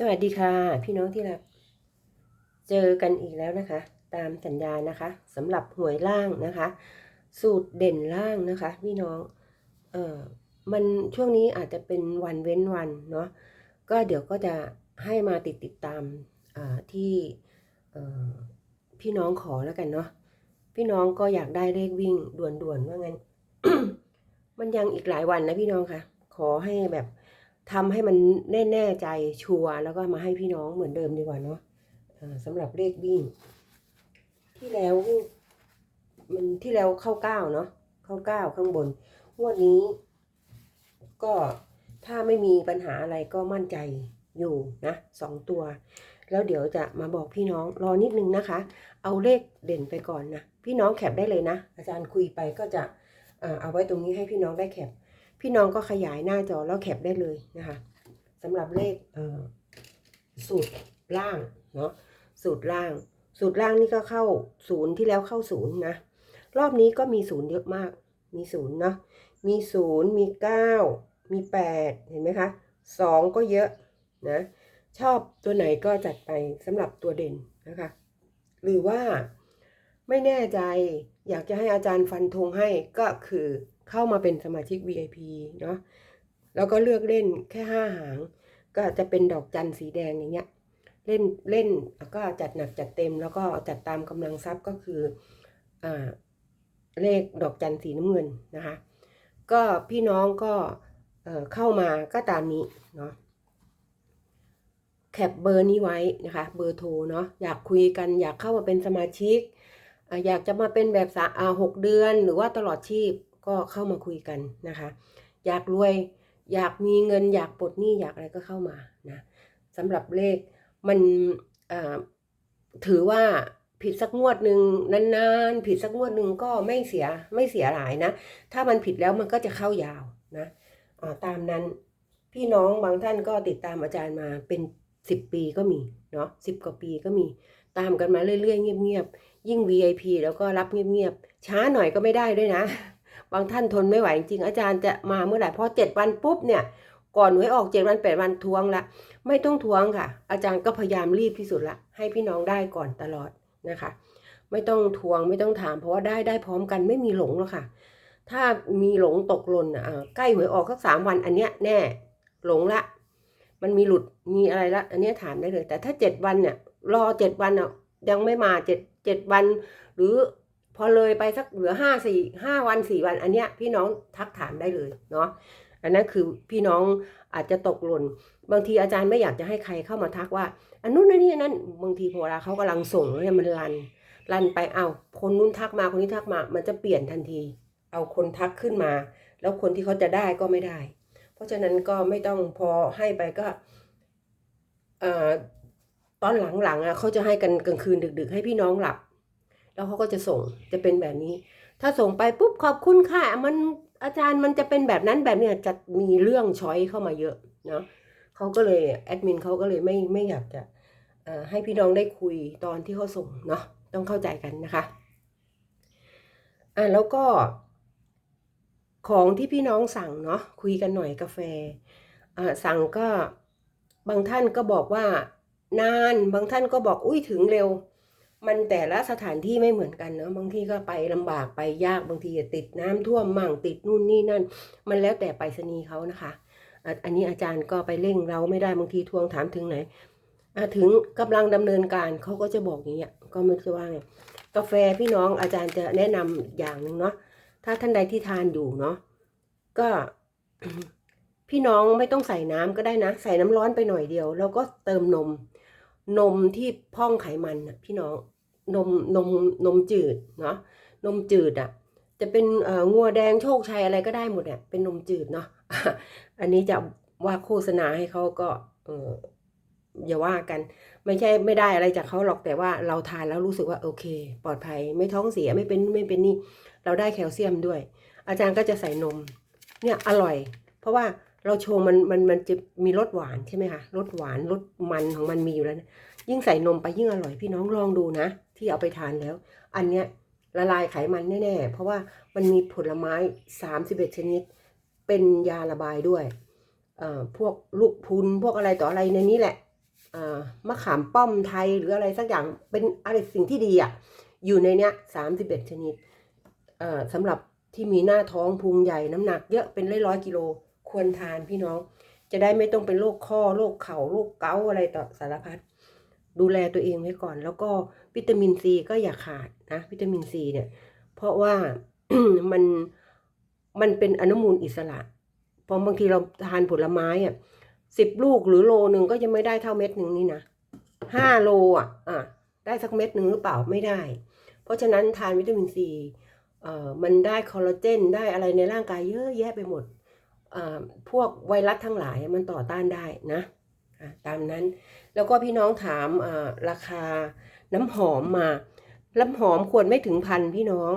สวัสดีค่ะ พี่น้องที่รัก เจอกันอีกแล้วนะคะ ตามสัญญานะคะสำหรับหวยล่างนะคะ สูตรเด่นล่างนะคะ พี่น้องเออมันช่วงนี้อาจจะเป็นวันเว้นวันเนาะก็เดี๋ยวก็จะให้มาติดติดตามที่พี่น้องขอแล้วกันเนาะพี่น้องก็อยากได้เลขวิ่งด่วนๆว่างั้น มันยังอีกหลายวันนะพี่น้องค่ะ ขอให้แบบ ทำให้มันแน่แน่ใจชัวร์แล้วก็มาให้พี่น้องเหมือนเดิมดีกว่าเนาะสำหรับเลขวิ่ง ที่แล้วมันที่แล้วเข้าเก้าเนาะเข้าเก้าข้างบนงวดนี้ ก็ถ้าไม่มีปัญหาอะไรก็มั่นใจอยู่นะสองตัว แล้วเดี๋ยวจะมาบอกพี่น้องรอนิดนึงนะคะ เอาเลขเด่นไปก่อนนะพี่น้องแคปได้เลยนะ อาจารย์คุยไปก็จะเอ่อเอาไว้ตรงนี้ให้พี่น้องได้แคป พี่น้องก็ขยายหน้าจอแล้วแคปได้เลยนะคะสำหรับเลขเสูตรล่างเนาะสูตรล่าง สูตรล่างนี่ก็เข้าศูนย์ที่แล้วเข้าศูนย์นะรอบนี้ก็มีศูนย์เยอะมาก มีศูนย์เนาะมีศูนย์มีเก้ามีแปดเห็นไหมคะสองก็เยอะนะชอบตัวไหนก็จัดไปสำหรับตัวเด่นนะคะ หรือว่าไม่แน่ใจอยากจะให้อาจารย์ฟันธงให้ก็คือ เข้ามาเป็นสมาชิก VIP เนาะแล้วก็เลือกเล่นแค่ห้าหาง ก็จะเป็นดอกจันสีแดงอย่างเงี้ย เล่นเล่นก็จัดหนักจัดเต็ม แล้วก็จัดตามกำลังทรัพย์ก็คืออ่าเลขดอกจันสีน้ำเงินนะคะ ก็พี่น้องก็เเข้ามาก็ตามนี้เนาะแคปเบอร์นี้ไว้นะคะ เบอร์โทรเนาะอยากคุยกันอยากเข้ามาเป็นสมาชิก อยากจะมาเป็นแบบสาหกเดือนหรือว่าตลอดชีพ ก็เข้ามาคุยกันนะคะ อยากรวยอยากมีเงินอยากปลดหนี้อยากอะไรก็เข้ามานะสำหรับเลขมันถือว่าผิดสักงวดหนึ่งนานๆ ผิดสักงวดหนึ่งก็ไม่เสียไม่เสียหลายนะ ถ้ามันผิดแล้วมันก็จะเข้ายาวนะาตามนั้นพี่น้องบางท่านก็ติดตามอาจารย์มาเป็นสิบปีก็มีเนาะสิบกว่าปีก็มีตามกันมาเรื่อยๆเงียบๆยิ่ง VIP แล้วก็รับเงียบๆช้าหน่อยก็ไม่ได้ด้วยนะ บางท่านทนไม่ไหวจริงๆอาจารย์จะมาเมื่อไหร่พอเจ็ดวันปุ๊บเนี่ยก่อนหวยออกเจ็ดวันแปดวันทวงละไม่ต้องทวงค่ะ อาจารย์ก็พยายามรีบที่สุดละให้พี่น้องได้ก่อนตลอดนะคะ ไม่ต้องทวงไม่ต้องถาม เพราะว่าได้ได้พร้อมกันไม่มีหลงหรอกค่ะ ถ้ามีหลงตกหล่นอะใกล้หวยออกสักสามวันอันเนี้ยแน่หลงละ มันมีหลุดมีอะไรละ อันเนี้ยถามได้เลย แต่ถ้าเจ็ดวันเนี่ยรอเจ็ดวันอะยังไม่มาเจ็ดเจ็ดวัน หรือ พอเลยไปสักเหลือห้าสี่ห้าวันสี่วัน อันเนี้ยพี่น้องทักถามได้เลยเนาะอันนั้นคือพี่น้องอาจจะตกหล่นบางทีอาจารย์ไม่อยากจะให้ใครเข้ามาทักว่า อันนู้นอันนี้อันนั้นบางทีพอเวลาเขากำลังส่งแล้วเนี่ยมันรันรันไปเอาคนนู้นทักมาคนนี้ทักมา มันจะเปลี่ยนทันที เอาคนทักขึ้นมา แล้วคนที่เขาจะได้ก็ไม่ได้ เพราะฉะนั้นก็ไม่ต้องพอให้ไปก็เอ่อตอนหลังๆอะเขาจะให้กันกลางคืนดึก ๆ ให้พี่น้องหลับ แล้วเขาก็จะส่งจะเป็นแบบนี้ ถ้าส่งไปปุ๊บขอบคุณค่ะมันอาจารย์มันจะเป็นแบบนั้นแบบเนี้ยจะมีเรื่องช้อยเข้ามาเยอะเนาะเขาก็เลยแอดมินเขาก็เลยไม่ไม่อยากจะให้พี่น้องได้คุยตอนที่เขาส่งเนาะต้องเข้าใจกันนะคะอะแล้วก็ ของที่พี่น้องสั่งเนาะคุยกันหน่อยกาแฟอ่าสั่งก็บางท่านก็บอกว่านานบางท่านก็บอกอุ้ยถึงเร็ว มันแต่ละสถานที่ไม่เหมือนกันเนาะบางทีก็ไปลำบากไปยากบางทีติดน้ำท่วมมั่งติดนู่นนี่นั่น มันแล้วแต่ไปรษณีย์เขานะคะอันนี้อาจารย์ก็ไปเร่งเราไม่ได้บางทีทวงถามถึงไหนถึงกำลังดำเนินการเขาก็จะบอกอย่างเงี้ยก็ไม่รู้ว่าไงกาแฟพี่น้องอาจารย์จะแนะนำอย่างหนึ่งเนาะถ้าท่านใดที่ทานอยู่เนาะก็พี่น้องไม่ต้องใส่น้ำก็ได้นะ ใส่น้ำร้อนไปหน่อยเดียว แล้วก็เติมนม นมที่พองไขมันนะพี่น้อง นมนมนมจืดเนาะนมจืดอะจะเป็นงัวแดงโชคชัยอะไรก็ได้หมดเนี่ยเป็นนมจืดเนาะอันนี้จะว่าโฆษณาให้เขาก็เอออย่าว่ากัน ไม่ใช่ไม่ได้อะไรจากเขาหรอกแต่ว่าเราทานแล้วรู้สึกว่าโอเค ปลอดภัยไม่ท้องเสียไม่เป็นไม่เป็นนี่ เราได้แคลเซียมด้วย อาจารย์ก็จะใส่นม เนี่ยอร่อย เพราะว่าเราชงมันมันมันจะมีรสหวานใช่ไหมคะรสหวานรสมันของมันมีอยู่แล้วนะยิ่งใส่นมไปยิ่งอร่อยพี่น้องลองดูนะ ที่เอาไปทานแล้ว อันเนี้ยละลายไขมันแน่ๆ เพราะว่ามันมีผลไม้ 31 ชนิด เป็นยาระบายด้วย พวกลูกพุนพวกอะไรต่ออะไรในนี้แหละมะขามป้อมไทยหรืออะไรสักอย่างเป็นอะไรสิ่งที่ดีอะ อยู่ในเนี้ยสามสิบเอ็ดชนิดสำหรับที่มีหน้าท้องพุงใหญ่น้ำหนักเยอะเป็นร้อยร้อยกิโลควรทานพี่น้อง จะได้ไม่ต้องเป็นโรคข้อโรคเข่าโรคเกาอะไรต่อสารพัดดูแลตัวเองไว้ก่อน แล้วก็ วิตามินซีก็อย่าขาดนะวิตามินซีเนี่ย เพราะว่ามันมันเป็นอนุมูลอิสระเพราะบางทีเราทานผลไม้อะสิบลูกหรือโลหนึ่งก็ยังไม่ได้เท่าเม็ดหนึ่งนี่นะห้าโลอะอะได้สักเม็ดหนึ่งหรือเปล่าไม่ได้ เพราะฉะนั้นทานวิตามินซีเอ่อมันได้คอลลาเจนได้อะไรในร่างกายเยอะแยะไปหมดอ่าพวกไวรัสทั้งหลายมันต่อต้านได้นะะตามนั้นแล้วก็พี่น้องถามอ่าราคา น้ำหอมมาน้ำหอมขวดไม่ถึงพันพี่น้อง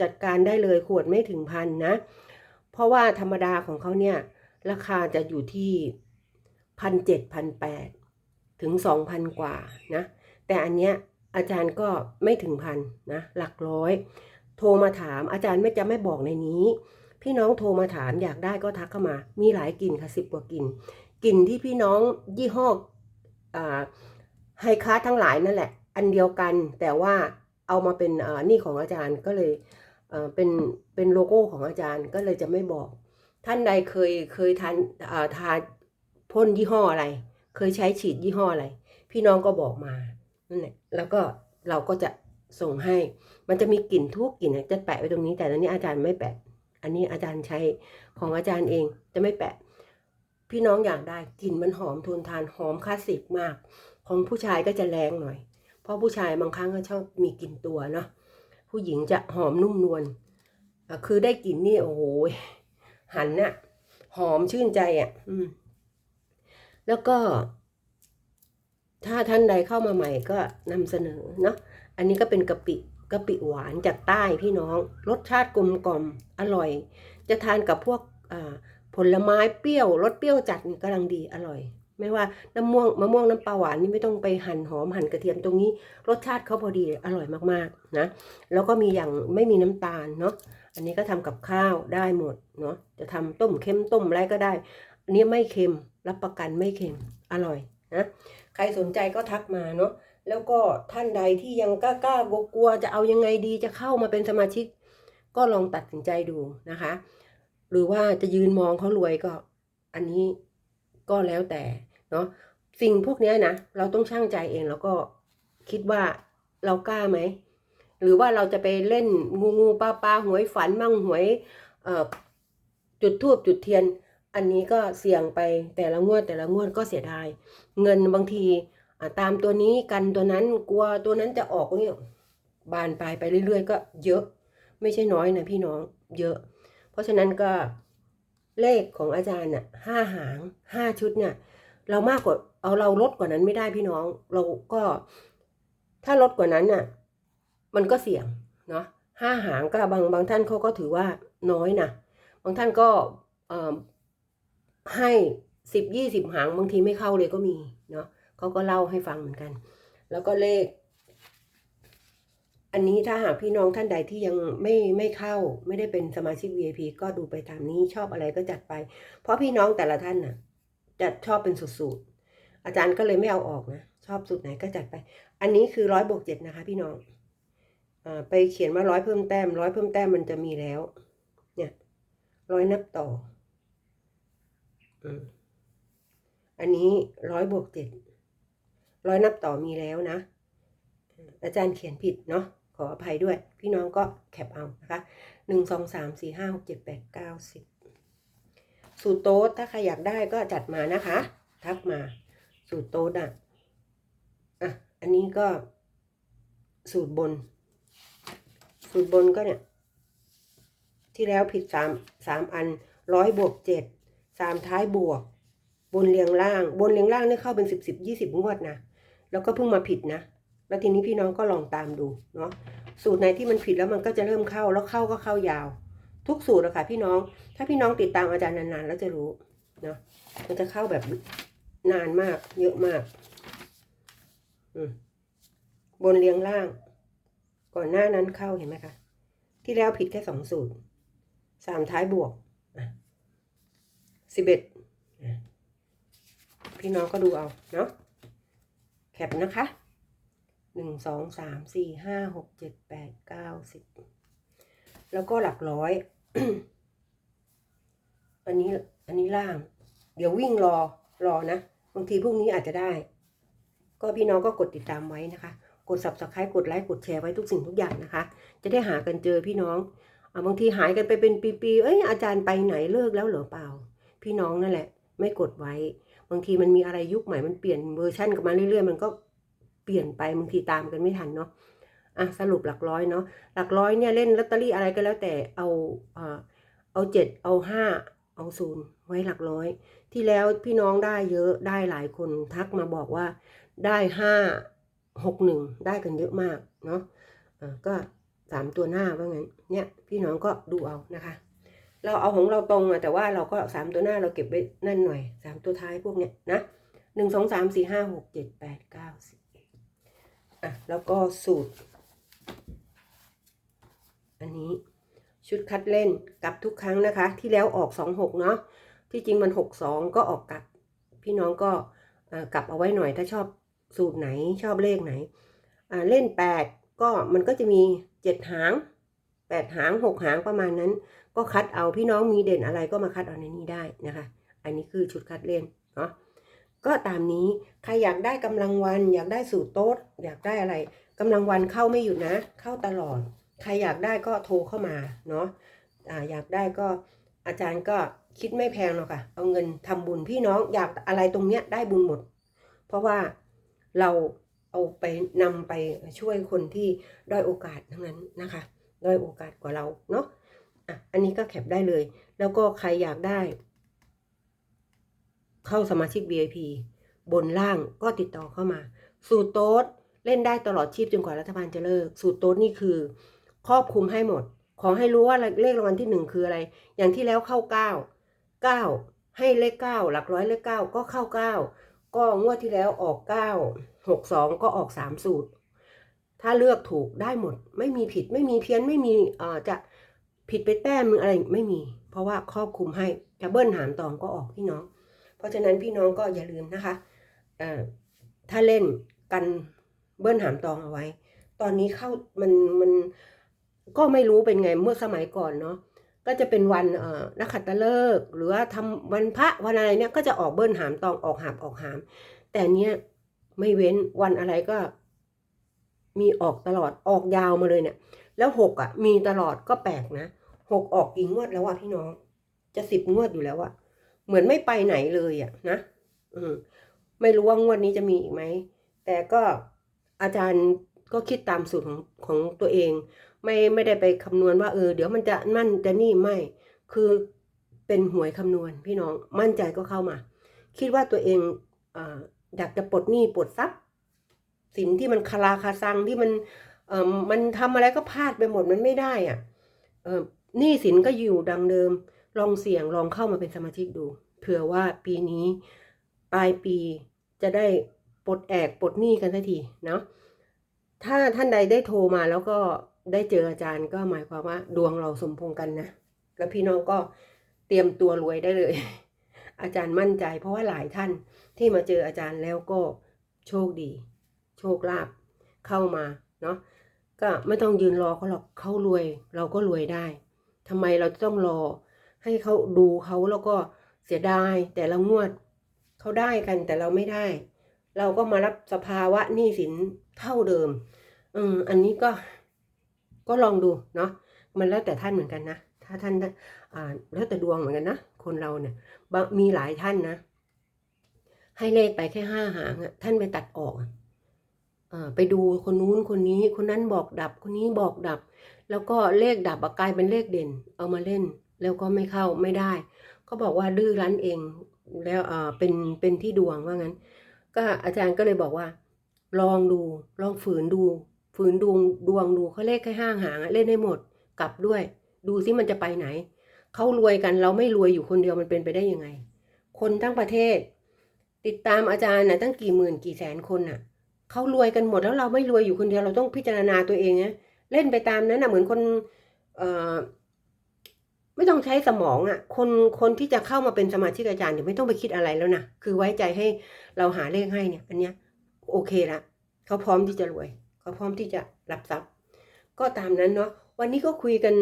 จัดการได้เลยขวดไม่ถึงพันนะ เพราะว่าธรรมดาของเขาเนี่ย ราคาจะอยู่ที่พันเจ็ดพันแปดถึงสองพันกว่านะ แต่อันเนี้ยอาจารย์ก็ไม่ถึงพันนะหลักร้อย โทรมาถามอาจารย์ไม่จะไม่บอกในนี้ พี่น้องโทรมาถามอยากได้ก็ทักเข้ามา มีหลายกลิ่นค่ะสิบกว่ากลิ่นกลิ่นที่พี่น้องยี่ห้อไฮคาสทั้งหลายนั่นแหละ อันเดียวกัน แต่ว่าเอามาเป็นนี่ของอาจารย์ก็เลยเป็นเป็นโลโก้ของอาจารย์ก็เลยจะไม่บอก ท่านใดเคยเคยทานทาพ่นยี่ห้ออะไร เคยใช้ฉีดยี่ห้ออะไร พี่น้องก็บอกมานั่นแหละแล้วก็เราก็จะส่งให้ มันจะมีกลิ่นทุกกลิ่นจะแปะไว้ตรงนี้ แต่ตอนนี้อาจารย์ไม่แปะ อันนี้อาจารย์ใช้ของอาจารย์เองจะไม่แปะ พี่น้องอยากได้กลิ่นมันหอมทนทานหอมคลาสสิกมาก ของผู้ชายก็จะแรงหน่อย เพราะผู้ชายบางครั้งก็ชอบมีกลิ่นตัวเนาะผู้หญิงจะหอมนุ่มนวลคือได้กลิ่นนี่โอ้โหหันน่ะหอมชื่นใจอะอืมแล้วก็ ถ้าท่านใดเข้ามาใหม่ก็นำเสนอเนาะอันนี้ก็เป็นกะปิกะปิหวานจากใต้พี่น้อง รสชาติกลมกล่อมอร่อย จะทานกับพวกผลไม้เปรี้ยวรสเปรี้ยวจัดกำลังดีอร่อย ไม่ว่าน้ำม่วงมะม่วงน้ำปลาหวานนี่ไม่ต้องไปหั่นหอมหั่นกระเทียมตรงนี้ รสชาติเขาพอดีอร่อยมากๆนะแล้วก็มีอย่างไม่มีน้ำตาลเนาะอันนี้ก็ทำกับข้าวได้หมดเนาะจะทำต้มเค็มต้มอะไรก็ได้อันนี้ไม่เค็มรับประกันไม่เค็มอร่อยนะใครสนใจก็ทักมาเนาะแล้วก็ท่านใดที่ยังกล้ากล้ากลัวจะเอายังไงดีจะเข้ามาเป็นสมาชิก ก็ลองตัดสินใจดูนะคะ หรือว่าจะยืนมองเขารวยก็ อันนี้ก็แล้วแต่ เนาะสิ่งพวกนี้นะเราต้องช่างใจเองแล้วก็คิดว่าเรากล้าไหม หรือว่าเราจะไปเล่นงูงูปลาปลาหวยฝันมั่งหวยจุดทูบจุดเทียน อันนี้ก็เสี่ยงไปแต่ละงวดแต่ละงวดก็เสียดาย เงินบางทีตามตัวนี้กันตัวนั้นกลัวตัวนั้นจะออกเนี่ยบานปลายไปเรื่อยๆ ก็เยอะ ไม่ใช่น้อยนะพี่น้องเยอะ เพราะฉะนั้นก็เลขของอาจารย์น่ะห้าหางห้าชุดเนี่ย เรามากกว่าเอาเราลดกว่านั้นไม่ได้พี่น้อง เราก็ ถ้าลดกว่านั้นน่ะ มันก็เสี่ยงเนาะห้าหางก็บางบางท่านเขาก็ถือว่าน้อยนะบางท่านก็เอ่อให้สิบยี่สิบหางบางทีไม่เข้าเลยก็มีเนาะเขาก็เล่าให้ฟังเหมือนกัน แล้วก็เลข อันนี้ถ้าหากพี่น้องท่านใดที่ยังไม่ไม่เข้า ไม่ได้เป็นสมาชิก VIP ก็ดูไปตามนี้ชอบอะไรก็จัดไป เพราะพี่น้องแต่ละท่านน่ะ จะชอบเป็นสูตรๆอาจารย์ก็เลยไม่เอาออกนะ ชอบสูตรไหนก็จัดไป อันนี้คือร้อยบวกเจ็ดนะคะ พี่น้องอ่าไปเขียนว่าร้อยเพิ่มแต้มร้อยเพิ่มแต้มมันจะมีแล้ว เนี่ยร้อยนับต่ออืมอันนี้ร้อยบวกเจ็ดร้อยนับต่อมีแล้วนะอืมอาจารย์เขียนผิดเนาะขออภัยด้วย พี่น้องก็แคปเอานะคะหนึ่งสองสามสี่ห้าหกเจ็ดแปดเก้าสิบ สูตรโต๊ดถ้าใครอยากได้ก็จัดมานะคะ ทักมา สูตรโต๊ดอะอะ อันนี้ก็สูตรบน สูตรบนก็เนี่ย ที่แล้วผิดสามสามอันร้อยบวกเจ็ดสามท้ายบวก บนเรียงล่าง บนเรียงล่างเนี่ยเข้าเป็นสิบสิบยี่สิบงวดนะแล้วก็เพิ่งมาผิดนะแล้วทีนี้พี่น้องก็ลองตามดูเนาะสูตรไหนที่มันผิดแล้วมันก็จะเริ่มเข้าแล้วเข้าก็เข้ายาว ทุกสูตรอะค่ะพี่น้อง ถ้าพี่น้องติดตามอาจารย์นานๆ แล้วจะรู้เนาะมันจะเข้าแบบนานมาก เยอะมากอืมบนเรียงล่าง ก่อนหน้านั้นเข้าเห็นไหมคะ ที่แล้วผิดแค่สองสูตร สามท้ายบวก สิบเอ็ด พี่น้องก็ดูเอา เนาะ แคปนะคะ หนึ่ง สอง สาม สี่ ห้า หก เจ็ด แปด เก้าสิบ แล้วก็หลักร้อย อันนี้ อันนี้ล่าง เดี๋ยววิ่งรอ รอนะ บางทีพรุ่งนี้อาจจะได้ ก็พี่น้องก็กดติดตามไว้นะคะ กด subscribe กดไลค์ กดแชร์ไว้ทุกสิ่งทุกอย่างนะคะ จะได้หากันเจอพี่น้องอบางทีหายกันไปเป็นปีๆ เอ้ยอาจารย์ไปไหนเลิกแล้วเหรอเปล่า พี่น้องนั่นแหละ ไม่กดไว้ บางทีมันมีอะไรยุคใหม่มันเปลี่ยนเวอร์ชันกันมาเรื่อยๆ มันก็เปลี่ยนไปบางทีตามกันไม่ทันเนาะ อะสรุปหลักร้อยเนาะหลักร้อยเนี่ยเล่นลอตเตอรี่อะไรก็แล้วแต่เอาเอาเจ็ดเอาห้าเอาศูนย์ไว้หลักร้อย ที่แล้วพี่น้องได้เยอะได้หลายคนทักมาบอกว่าได้ห้าหกหนึ่งได้กันเยอะมากเนาะอ่าก็สามตัวหน้าว่างั้นเนี่ยพี่น้องก็ดูเอานะคะ เราเอาของเราตรงอะแต่ว่าเราก็สามตัวหน้าเราเก็บไว้นั่นหน่อยสามตัวท้ายพวกเนี้ยนะหนึ่งสองสามสี่ห้าหกเจ็ดแปดเก้าสิบอะแล้วก็สูตร อันนี้ชุดคัดเล่นกลับทุกครั้งนะคะ ที่แล้วออกสองหกเนาะที่จริงมันหกสองก็ออกกลับ พี่น้องก็กลับเอาไว้หน่อยถ้าชอบสูตรไหนชอบเลขไหนเล่นแปดก็มันก็จะมีเจ็ดหางแปดหางหกหางประมาณนั้น ก็คัดเอาพี่น้องมีเด่นอะไรก็มาคัดเอาในนี้ได้นะคะ อันนี้คือชุดคัดเล่นเนาะก็ตามนี้ใครอยากได้กำลังวัน อยากได้สูตรโต๊ดอยากได้อะไร กำลังวันเข้าไม่หยุดนะ เข้าตลอด ใครอยากได้ก็โทรเข้ามาเนาะออยากได้ก็อาจารย์ก็คิดไม่แพงหรอกค่ะ เอาเงินทำบุญพี่น้องอยากอะไรตรงเนี้ยได้บุญหมด เพราะว่าเราเอาไปนำไปช่วยคนที่ด้อยโอกาสทั้งนั้นนะคะด้อยโอกาสกว่าเราเนาะอะอันนี้ก็แคปได้เลย แล้วก็ใครอยากได้ เข้าสมาชิก VIP บนล่างก็ติดต่อเข้ามา สูตรโต๊ด เล่นได้ตลอดชีพจนกว่ารัฐบาลจะเลิก สูตรโต๊ดนี่คือ ครอบคลุมให้หมด ขอให้รู้ว่าเลขรางวัลที่หนึ่งคืออะไร อย่างที่แล้วเข้าเก้าเก้าให้เลขเก้าหลักร้อยเลขเก้าก็เข้าเก้าก็งวดที่แล้วออกเก้าหกสองก็ออกสามสูตร ถ้าเลือกถูกได้หมด ไม่มีผิดไม่มีเพี้ยนไม่มีเอ่อจะผิดไปแต้มอะไรไม่มี เพราะว่าครอบคลุมให้จะเบิ้ลหามตองก็ออกพี่น้อง เพราะฉะนั้นพี่น้องก็อย่าลืมนะคะเอ่อถ้าเล่นกัน เบิ้ลหามตองเอาไว้ ตอนนี้เข้ามันมันก็ไม่รู้เป็นไงเมื่อสมัยก่อนเนาะก็จะเป็นวันเอ่อนักขัตฤกษ์หรือว่าทำวันพระวันอะไรเนี่ยก็จะออกเบิ้ลหามตองออกหาบออกหาม แต่เนี้ยไม่เว้นวันอะไรก็ มีออกตลอดออกยาวมาเลยเนี่ย แล้วหกอะ มีตลอดก็แปลกนะหกออกกี่งวดแล้วอะพี่น้อง จะสิบงวดอยู่แล้วอะเหมือนไม่ไปไหนเลยอะนะอืมไม่รู้ว่างวดนี้จะมีอีกไหม แต่ก็ อาจารย์ก็คิดตามสูตรของของตัวเอง ไม่ไม่ได้ไปคำนวณว่าเออเดี๋ยวมันจะนั่นจะนี่ไม่ คือเป็นหวยคำนวณพี่น้องมั่นใจก็เข้ามา คิดว่าตัวเองออยากจะปลดหนี้ปลดทรัพย์ สินที่มันคาราคาซังที่มันเออมันทำอะไรก็พลาดไปหมดมันไม่ได้อะเออหนี้สินก็อยู่ดังเดิม ลองเสี่ยงลองเข้ามาเป็นสมาชิกดูเผื่อว่าปีนี้ปลายปีจะได้ ปลดแอกปลดหนี้กันสักทีเนาะถ้าท่านใดได้โทรมาแล้วก็ได้เจออาจารย์ก็หมายความว่าดวงเราสมพงกันนะแล้วพี่น้องก็เตรียมตัวรวยได้เลย อาจารย์มั่นใจ เพราะว่าหลายท่านที่มาเจออาจารย์แล้วก็โชคดี โชคลาภเข้ามาเนาะก็ไม่ต้องยืนรอเขาหรอกเขารวย เราก็รวยได้ทำไมเราต้องรอ ให้เขาดูเขาแล้วก็เสียดายแต่ละงวดเขาได้กันแต่เราไม่ได้ เราก็มารับสภาวะหนี้สินเท่าเดิม อืมอันนี้ก็ก็ลองดูเนาะมันแล้วแต่ท่านเหมือนกันนะถ้าท่านอ่าแล้วแต่ดวงเหมือนกันนะคนเราเนี่ยมีหลายท่านนะ ให้เลขไปแค่ห้าหางอะท่านไปตัดออกอ่าไปดูคนนู้นคนนี้ คนนั้นบอกดับ คนนี้บอกดับ แล้วก็เลขดับกลายเป็นเลขเด่น เอามาเล่น แล้วก็ไม่เข้าไม่ได้เขาบอกว่าดื้อรั้นเอง แล้วอ่าเป็นเป็นที่ดวงว่างั้น ก็อาจารย์ก็เลยบอกว่า ลองดูลองฝืนดู ฝืนดวงดวงดูเขาเลขแค่ห้างหางเล่นให้หมด กลับด้วย ดูซิมันจะไปไหนเขารวยกันเราไม่รวยอยู่คนเดียวมันเป็นไปได้ยังไง คนทั้งประเทศ ติดตามอาจารย์น่ะตั้งกี่หมื่นกี่แสนคนน่ะเขารวยกันหมดแล้วเราไม่รวยอยู่คนเดียวเราต้องพิจารณาตัวเองนะเล่นไปตามนั้นนะเหมือนคนเอ่อ ไม่ต้องใช้สมองอะ่ะ คนคนที่จะเข้ามาเป็นสมาชิกอาจารย์เดี๋ยวไม่ต้องไปคิดอะไรแล้วนะคือไว้ใจให้เราหาเลขให้เนี่ย อันเนี้ยโอเคละเขาพร้อมที่จะรวยเขาพร้อมที่จะรับทรัพย์ ก็ตามนั้นเนาะวันนี้ก็คุยกัน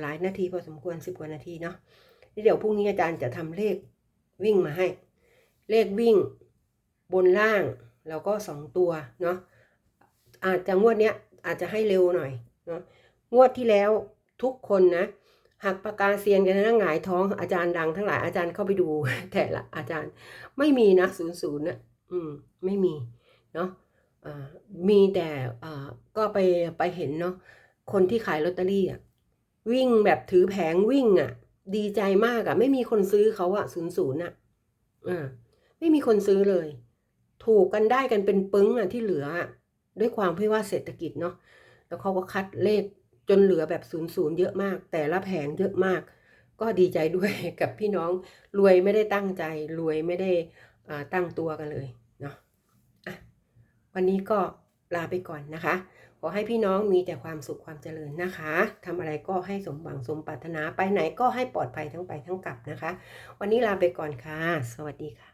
หลายนาทีพอสมควรสิบกว่านาทีเนาะเดี๋ยวพรุ่งนี้อาจารย์จะทำเลขวิ่งมาให้ เลขวิ่งบนล่างแล้วก็สองตัวเนาะอาจจะงวดเนี้ยอาจจะให้เร็วหน่อยเนาะงวดที่แล้วทุกคนนะ หักปากกาเซียนกันนะหงายท้องอาจารย์ดังทั้งหลายอาจารย์เข้าไปดู แต่ละอาจารย์ไม่มีนะศูนย์ศูนย์นะอืมไม่มีเนาะมีแต่ก็ไปไปเห็นเนาะคนที่ขายลอตเตอรี่อะวิ่งแบบถือแผงวิ่งอะ ดีใจมากอะ ไม่มีคนซื้อเขาอะศูนย์ศูนย์อะอ่าไม่มีคนซื้อเลย ถูกกันได้กันเป็นปึ้งอะที่เหลืออะด้วยความที่ว่าเศรษฐกิจเนาะแล้วเขาก็คัดเลข จนเหลือแบบศูนย์ศูนย์เยอะมาก แต่ละแผงเยอะมาก ก็ดีใจด้วยกับพี่น้องรวยไม่ได้ตั้งใจ รวยไม่ได้ตั้งตัวกันเลยเนาะะวันนี้ก็ลาไปก่อนนะคะ ขอให้พี่น้องมีแต่ความสุขความเจริญนะคะทำอะไรก็ให้สมหวังสมปรารถนาไปไหนก็ให้ปลอดภัยทั้งไปทั้งกลับนะคะ วันนี้ลาไปก่อนค่ะ สวัสดีค่ะ